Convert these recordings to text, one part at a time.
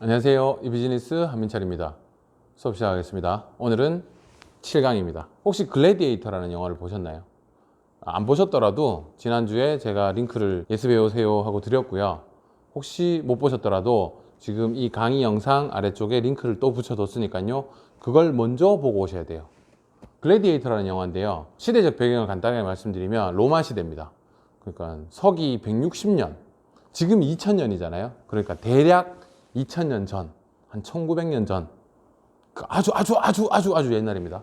안녕하세요. 이비즈니스 한민철입니다. 수업 시작하겠습니다. 오늘은 7강입니다. 혹시 글래디에이터라는 영화를 보셨나요? 아, 안 보셨더라도 지난주에 제가 링크를 예스 배우세요 하고 드렸고요. 혹시 못 보셨더라도 지금 이 강의 영상 아래쪽에 링크를 또 붙여뒀으니까요. 그걸 먼저 보고 오셔야 돼요. 글래디에이터라는 영화인데요. 시대적 배경을 간단하게 말씀드리면 로마 시대입니다. 그러니까 서기 160년, 지금 2000년이잖아요. 그러니까 대략 2000년 전, 한 1900년 전, 그 아주 아주 아주 아주 아주 옛날입니다.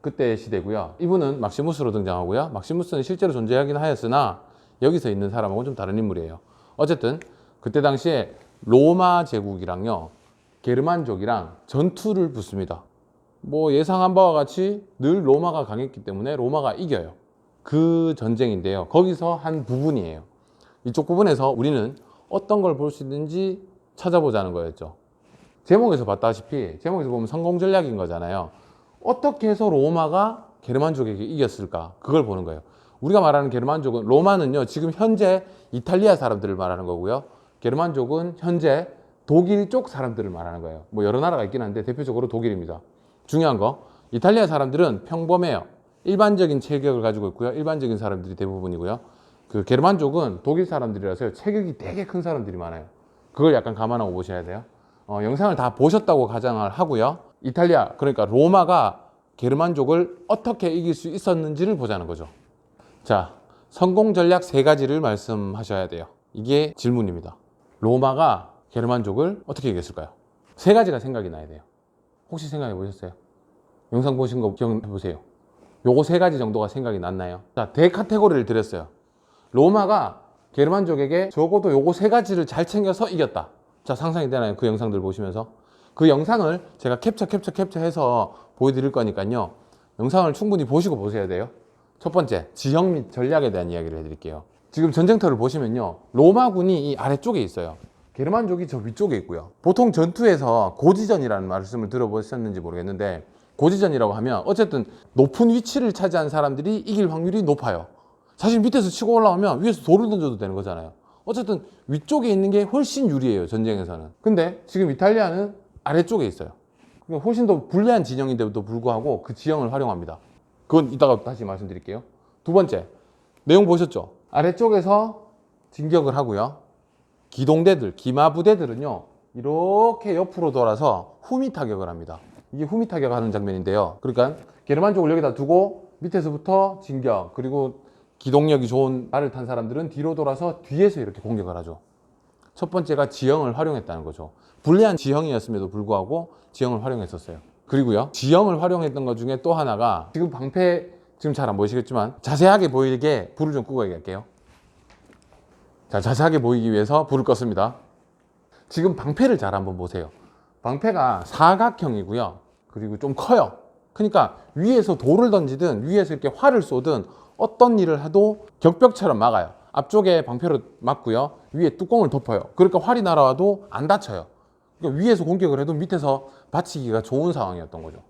그때 시대고요. 이분은 막시무스로 등장하고요. 막시무스는 실제로 존재하긴 하였으나 여기서 있는 사람하고는 좀 다른 인물이에요. 어쨌든 그때 당시에 로마 제국이랑요, 게르만족이랑 전투를 붙습니다. 뭐 예상한 바와 같이 늘 로마가 강했기 때문에 로마가 이겨요. 그 전쟁인데요. 거기서 한 부분이에요. 이쪽 부분에서 우리는 어떤 걸 볼 수 있는지 찾아보자는 거였죠. 제목에서 봤다시피 제목에서 보면 성공 전략인 거잖아요. 어떻게 해서 로마가 게르만족에게 이겼을까? 그걸 보는 거예요. 우리가 말하는 게르만족은 로마는요. 지금 현재 이탈리아 사람들을 말하는 거고요. 게르만족은 현재 독일 쪽 사람들을 말하는 거예요. 뭐 여러 나라가 있긴 한데 대표적으로 독일입니다. 중요한 거 이탈리아 사람들은 평범해요. 일반적인 체격을 가지고 있고요. 일반적인 사람들이 대부분이고요. 그 게르만족은 독일 사람들이라서 체격이 되게 큰 사람들이 많아요. 그걸 약간 감안하고 보셔야 돼요. 어, 영상을 다 보셨다고 가정을 하고요. 이탈리아 그러니까 로마가 게르만족을 어떻게 이길 수 있었는지를 보자는 거죠. 자, 성공 전략 세 가지를 말씀하셔야 돼요. 이게 질문입니다. 로마가 게르만족을 어떻게 이겼을까요? 세 가지가 생각이 나야 돼요. 혹시 생각해 보셨어요? 영상 보신 거 기억해 보세요. 요거 세 가지 정도가 생각이 났나요? 자, 대 카테고리를 드렸어요. 로마가 게르만족에게 적어도 요거 세 가지를 잘 챙겨서 이겼다. 자, 상상이 되나요? 그 영상들 보시면서. 그 영상을 제가 캡처, 캡처, 캡처해서 보여드릴 거니까요. 영상을 충분히 보시고 보셔야 돼요. 첫 번째, 지형 및 전략에 대한 이야기를 해드릴게요. 지금 전쟁터를 보시면요. 로마군이 이 아래쪽에 있어요. 게르만족이 저 위쪽에 있고요. 보통 전투에서 고지전이라는 말씀을 들어보셨는지 모르겠는데, 고지전이라고 하면 어쨌든 높은 위치를 차지한 사람들이 이길 확률이 높아요. 사실 밑에서 치고 올라오면 위에서 돌을 던져도 되는 거잖아요. 어쨌든 위쪽에 있는 게 훨씬 유리해요, 전쟁에서는. 근데 지금 이탈리아는 아래쪽에 있어요. 그러니까 훨씬 더 불리한 진영인데도 불구하고 그 지형을 활용합니다. 그건 이따가 다시 말씀드릴게요. 두 번째, 내용 보셨죠? 아래쪽에서 진격을 하고요. 기동대들, 기마부대들은요, 이렇게 옆으로 돌아서 후미 타격을 합니다. 이게 후미 타격하는 장면인데요. 그러니까 게르만족을 여기다 두고 밑에서부터 진격, 그리고 기동력이 좋은 말을 탄 사람들은 뒤로 돌아서 뒤에서 이렇게 공격을 하죠. 첫 번째가 지형을 활용했다는 거죠. 불리한 지형이었음에도 불구하고 지형을 활용했었어요. 그리고요, 지형을 활용했던 것 중에 또 하나가 지금 방패 지금 잘 안 보이시겠지만 자세하게 보이게 불을 좀 끄고 얘기할게요. 자, 자세하게 보이기 위해서 불을 껐습니다. 지금 방패를 잘 한번 보세요. 방패가 사각형이고요. 그리고 좀 커요. 그러니까 위에서 돌을 던지든 위에서 이렇게 활을 쏘든 어떤 일을 해도 격벽처럼 막아요. 앞쪽에 방패로 막고요. 위에 뚜껑을 덮어요. 그러니까 활이 날아와도 안 다쳐요. 그러니까 위에서 공격을 해도 밑에서 받치기가 좋은 상황이었던 거죠.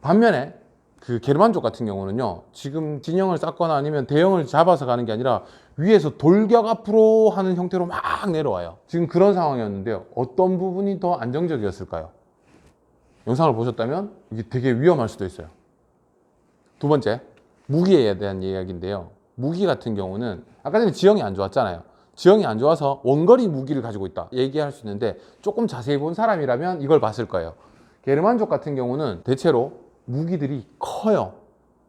반면에 그 게르만족 같은 경우는요. 지금 진영을 쌓거나 아니면 대형을 잡아서 가는 게 아니라 위에서 돌격 앞으로 하는 형태로 막 내려와요. 지금 그런 상황이었는데요. 어떤 부분이 더 안정적이었을까요? 영상을 보셨다면 이게 되게 위험할 수도 있어요. 두 번째, 무기에 대한 이야기인데요. 무기 같은 경우는 아까 전에 지형이 안 좋았잖아요. 지형이 안 좋아서 원거리 무기를 가지고 있다 얘기할 수 있는데 조금 자세히 본 사람이라면 이걸 봤을 거예요. 게르만족 같은 경우는 대체로 무기들이 커요.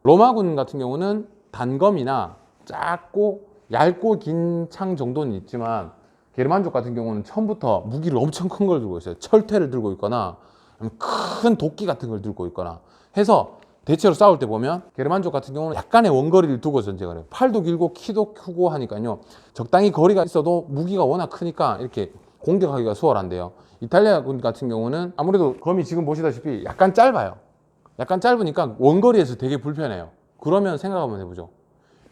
로마군 같은 경우는 단검이나 작고 얇고 긴 창 정도는 있지만 게르만족 같은 경우는 처음부터 무기를 엄청 큰 걸 들고 있어요. 철퇴를 들고 있거나 큰 도끼 같은 걸 들고 있거나 해서 대체로 싸울 때 보면 게르만족 같은 경우는 약간의 원거리를 두고 전쟁을 해요. 팔도 길고 키도 크고 하니까요. 적당히 거리가 있어도 무기가 워낙 크니까 이렇게 공격하기가 수월한데요. 이탈리아군 같은 경우는 아무래도 검이 지금 보시다시피 약간 짧아요. 약간 짧으니까 원거리에서 되게 불편해요. 그러면 생각 한번 해보죠.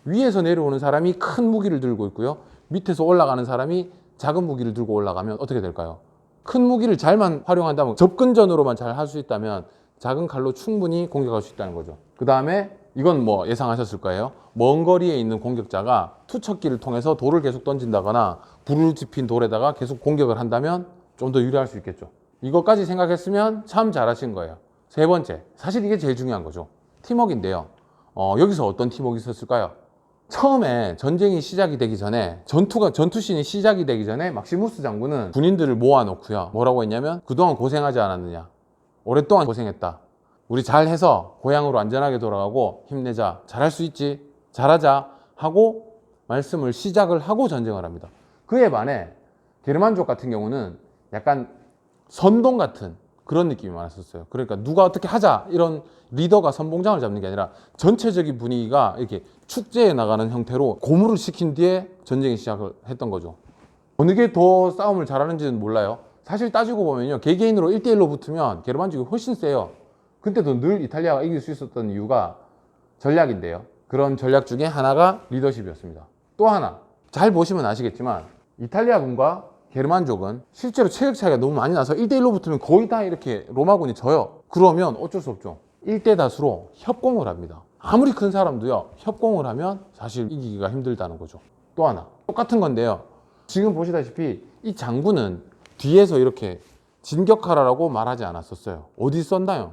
위에서 내려오는 사람이 큰 무기를 들고 있고요. 밑에서 올라가는 사람이 작은 무기를 들고 올라가면 어떻게 될까요? 큰 무기를 잘만 활용한다면 접근전으로만 잘 할 수 있다면 작은 칼로 충분히 공격할 수 있다는 거죠. 그 다음에 이건 뭐 예상하셨을 거예요. 먼 거리에 있는 공격자가 투척기를 통해서 돌을 계속 던진다거나 불을 지핀 돌에다가 계속 공격을 한다면 좀 더 유리할 수 있겠죠. 이것까지 생각했으면 참 잘하신 거예요. 세 번째, 사실 이게 제일 중요한 거죠. 팀워크인데요. 어, 여기서 어떤 팀워크 있었을까요? 처음에 전쟁이 시작이 되기 전에 전투가 전투신이 시작이 되기 전에 막시무스 장군은 군인들을 모아놓고요. 뭐라고 했냐면 그동안 고생하지 않았느냐. 오랫동안 고생했다. 우리 잘해서 고향으로 안전하게 돌아가고 힘내자. 잘할 수 있지. 잘하자. 하고 말씀을 시작을 하고 전쟁을 합니다. 그에 반해 게르만족 같은 경우는 약간 선동 같은 그런 느낌이 많았었어요. 그러니까 누가 어떻게 하자 이런 리더가 선봉장을 잡는 게 아니라 전체적인 분위기가 이렇게 축제에 나가는 형태로 고무를 시킨 뒤에 전쟁이 시작을 했던 거죠. 어느 게 더 싸움을 잘하는지는 몰라요. 사실 따지고 보면요. 개개인으로 1대1로 붙으면 게르만족이 훨씬 세요. 그때도 늘 이탈리아가 이길 수 있었던 이유가 전략인데요. 그런 전략 중에 하나가 리더십이었습니다. 또 하나, 잘 보시면 아시겠지만 이탈리아군과 게르만족은 실제로 체격 차이가 너무 많이 나서 1대1로 붙으면 거의 다 이렇게 로마군이 져요. 그러면 어쩔 수 없죠. 1대 다수로 협공을 합니다. 아무리 큰 사람도요, 협공을 하면 사실 이기기가 힘들다는 거죠. 또 하나, 똑같은 건데요. 지금 보시다시피 이 장군은 뒤에서 이렇게 진격하라라고 말하지 않았었어요. 어디 썼나요?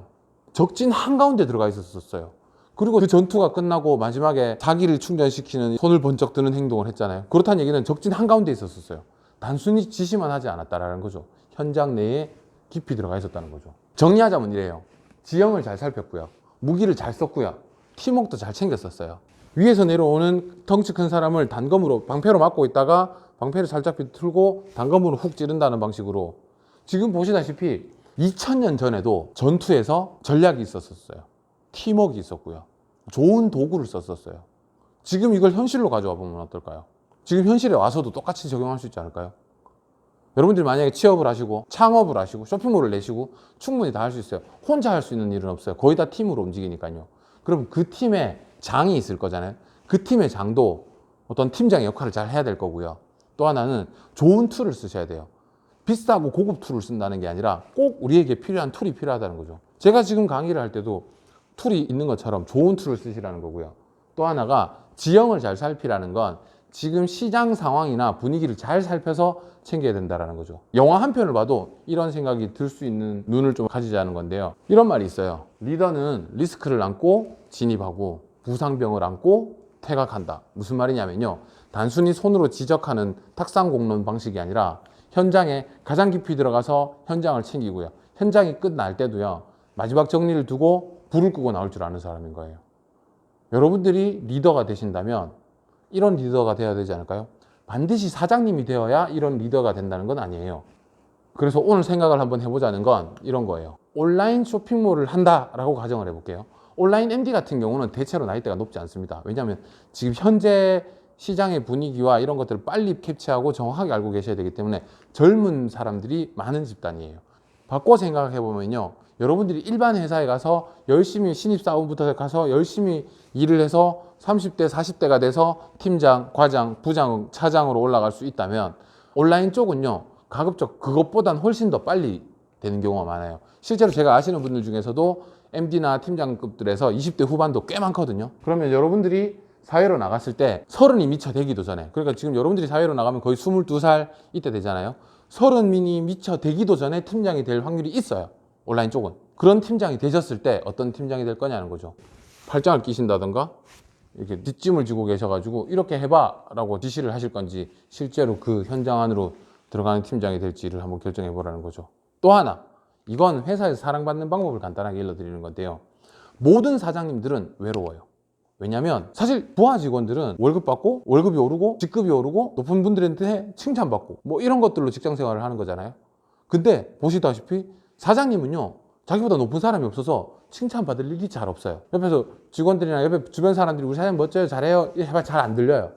적진 한가운데 들어가 있었어요. 그리고 그 전투가 끝나고 마지막에 자기를 충전시키는 손을 번쩍 드는 행동을 했잖아요. 그렇다는 얘기는 적진 한가운데 있었어요. 단순히 지시만 하지 않았다라는 거죠. 현장 내에 깊이 들어가 있었다는 거죠. 정리하자면 이래요. 지형을 잘 살폈고요. 무기를 잘 썼고요. 팀웍도 잘 챙겼었어요. 위에서 내려오는 덩치 큰 사람을 단검으로 방패로 막고 있다가 방패를 살짝 비틀고 단검으로 훅 찌른다는 방식으로 지금 보시다시피 2000년 전에도 전투에서 전략이 있었었어요. 팀워크 있었고요. 좋은 도구를 썼었어요. 지금 이걸 현실로 가져와 보면 어떨까요? 지금 현실에 와서도 똑같이 적용할 수 있지 않을까요? 여러분들이 만약에 취업을 하시고 창업을 하시고 쇼핑몰을 내시고 충분히 다 할 수 있어요. 혼자 할 수 있는 일은 없어요. 거의 다 팀으로 움직이니까요. 그럼 그 팀에 장이 있을 거잖아요. 그 팀의 장도 어떤 팀장의 역할을 잘 해야 될 거고요. 또 하나는 좋은 툴을 쓰셔야 돼요. 비싸고 고급 툴을 쓴다는 게 아니라 꼭 우리에게 필요한 툴이 필요하다는 거죠. 제가 지금 강의를 할 때도 툴이 있는 것처럼 좋은 툴을 쓰시라는 거고요. 또 하나가 지형을 잘 살피라는 건 지금 시장 상황이나 분위기를 잘 살펴서 챙겨야 된다라는 거죠. 영화 한 편을 봐도 이런 생각이 들 수 있는 눈을 좀 가지자는 건데요. 이런 말이 있어요. 리더는 리스크를 안고 진입하고 부상병을 안고 퇴각한다. 무슨 말이냐면요. 단순히 손으로 지적하는 탁상 공론 방식이 아니라 현장에 가장 깊이 들어가서 현장을 챙기고요. 현장이 끝날 때도요. 마지막 정리를 두고 불을 끄고 나올 줄 아는 사람인 거예요. 여러분들이 리더가 되신다면 이런 리더가 되어야 되지 않을까요? 반드시 사장님이 되어야 이런 리더가 된다는 건 아니에요. 그래서 오늘 생각을 한번 해보자는 건 이런 거예요. 온라인 쇼핑몰을 한다라고 가정을 해볼게요. 온라인 MD 같은 경우는 대체로 나이대가 높지 않습니다. 왜냐하면 지금 현재 시장의 분위기와 이런 것들을 빨리 캡치하고 정확하게 알고 계셔야 되기 때문에 젊은 사람들이 많은 집단이에요. 바꿔 생각해 보면요. 여러분들이 일반 회사에 가서 열심히 신입사원부터 가서 열심히 일을 해서 30대, 40대가 돼서 팀장, 과장, 부장, 차장으로 올라갈 수 있다면 온라인 쪽은요. 가급적 그것보단 훨씬 더 빨리 되는 경우가 많아요. 실제로 제가 아시는 분들 중에서도 MD나 팀장급들에서 20대 후반도 꽤 많거든요. 그러면 여러분들이 사회로 나갔을 때 서른이 미처 되기도 전에 그러니까 지금 여러분들이 사회로 나가면 거의 22살 이때 되잖아요. 서른이 미처 되기도 전에 팀장이 될 확률이 있어요. 온라인 쪽은. 그런 팀장이 되셨을 때 어떤 팀장이 될 거냐는 거죠. 팔짱을 끼신다던가 이렇게 뒷짐을 지고 계셔가지고 이렇게 해봐 라고 지시를 하실 건지 실제로 그 현장 안으로 들어가는 팀장이 될지를 한번 결정해 보라는 거죠. 또 하나 이건 회사에서 사랑받는 방법을 간단하게 일러드리는 건데요. 모든 사장님들은 외로워요. 왜냐하면 사실 부하 직원들은 월급 받고 월급이 오르고 직급이 오르고 높은 분들한테 칭찬받고 뭐 이런 것들로 직장 생활을 하는 거잖아요. 근데 보시다시피 사장님은요 자기보다 높은 사람이 없어서 칭찬받을 일이 잘 없어요. 옆에서 직원들이나 옆에 주변 사람들이 우리 사장님 멋져요 잘해요 해봐 잘 안 들려요.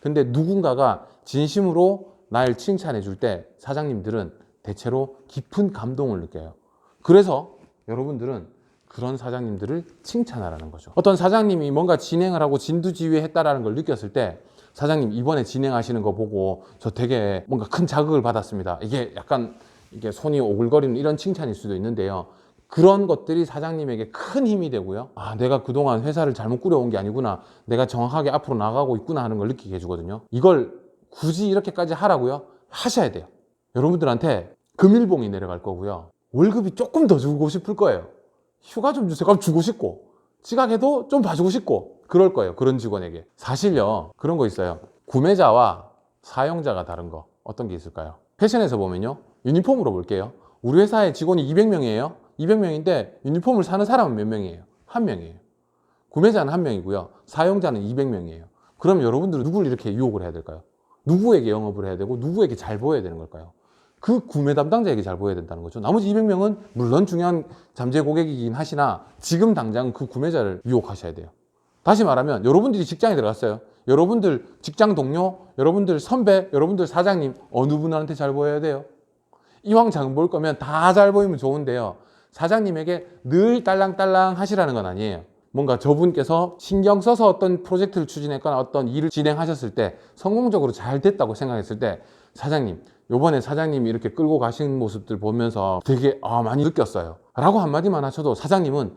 근데 누군가가 진심으로 날 칭찬해 줄 때 사장님들은 대체로 깊은 감동을 느껴요. 그래서 여러분들은 그런 사장님들을 칭찬하라는 거죠. 어떤 사장님이 뭔가 진행을 하고 진두지휘했다라는 걸 느꼈을 때 사장님 이번에 진행하시는 거 보고 저 되게 뭔가 큰 자극을 받았습니다. 이게 약간 이게 손이 오글거리는 이런 칭찬일 수도 있는데요. 그런 것들이 사장님에게 큰 힘이 되고요. 아, 내가 그동안 회사를 잘못 꾸려온 게 아니구나. 내가 정확하게 앞으로 나가고 있구나 하는 걸 느끼게 해주거든요. 이걸 굳이 이렇게까지 하라고요? 하셔야 돼요. 여러분들한테 금일봉이 내려갈 거고요. 월급이 조금 더 주고 싶을 거예요. 휴가 좀 주세요. 그럼 주고 싶고 지각해도 좀 봐주고 싶고 그럴 거예요. 그런 직원에게. 사실요. 그런 거 있어요. 구매자와 사용자가 다른 거 어떤 게 있을까요? 패션에서 보면요. 유니폼으로 볼게요. 우리 회사에 직원이 200명이에요. 200명인데 유니폼을 사는 사람은 몇 명이에요? 한 명이에요. 구매자는 한 명이고요. 사용자는 200명이에요. 그럼 여러분들은 누굴 이렇게 유혹을 해야 될까요? 누구에게 영업을 해야 되고 누구에게 잘 보여야 되는 걸까요? 그 구매 담당자에게 잘 보여야 된다는 거죠. 나머지 200명은 물론 중요한 잠재 고객이긴 하시나 지금 당장 그 구매자를 유혹하셔야 돼요. 다시 말하면 여러분들이 직장에 들어갔어요. 여러분들 직장 동료, 여러분들 선배, 여러분들 사장님 어느 분한테 잘 보여야 돼요? 이왕 장볼 거면 다 잘 보이면 좋은데요. 사장님에게 늘 딸랑딸랑 하시라는 건 아니에요. 뭔가 저분께서 신경 써서 어떤 프로젝트를 추진했거나 어떤 일을 진행하셨을 때 성공적으로 잘 됐다고 생각했을 때 사장님, 요번에 사장님이 이렇게 끌고 가신 모습들 보면서 되게 아, 많이 느꼈어요. 라고 한마디만 하셔도 사장님은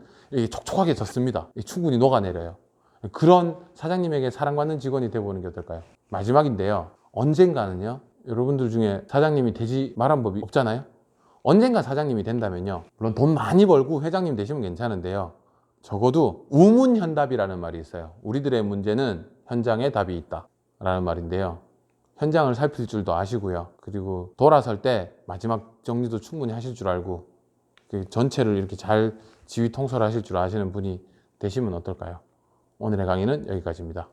촉촉하게 졌습니다. 충분히 녹아내려요. 그런 사장님에게 사랑받는 직원이 되어보는 게 어떨까요? 마지막인데요. 언젠가는요, 여러분들 중에 사장님이 되지 말한 법이 없잖아요? 언젠가 사장님이 된다면요. 물론 돈 많이 벌고 회장님 되시면 괜찮은데요. 적어도 우문현답이라는 말이 있어요. 우리들의 문제는 현장에 답이 있다. 라는 말인데요. 현장을 살필 줄도 아시고요. 그리고 돌아설 때 마지막 정리도 충분히 하실 줄 알고 그 전체를 이렇게 잘 지휘 통솔하실 줄 아시는 분이 되시면 어떨까요? 오늘의 강의는 여기까지입니다.